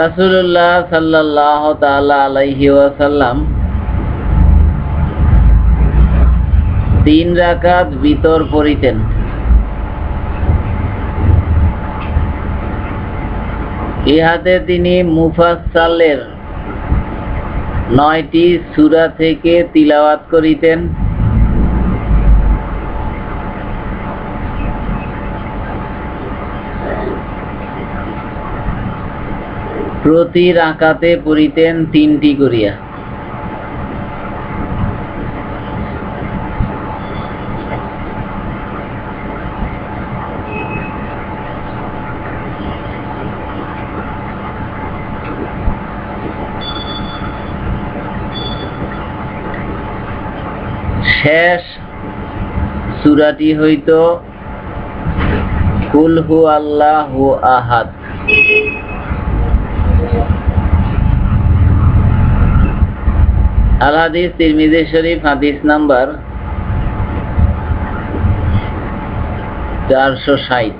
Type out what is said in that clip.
রাসূলুল্লাহ সাল্লাল্লাহু তাআলা আলাইহি ওয়াসাল্লাম তিন রাকাত বিতর পড়িতেন ইহাতে তিনি মুফাসসালের নয়টি সূরা থেকে তিলাওয়াত করিতেন। প্রতি রাকাতে পড়িতেন তিনটি করিয়া। শেষ সূরাটি হইত কুল হু আল্লাহু আহাদ। আল হাদিস তিরমিজি শরীফ হাদিস নাম্বার চারশো ষাট।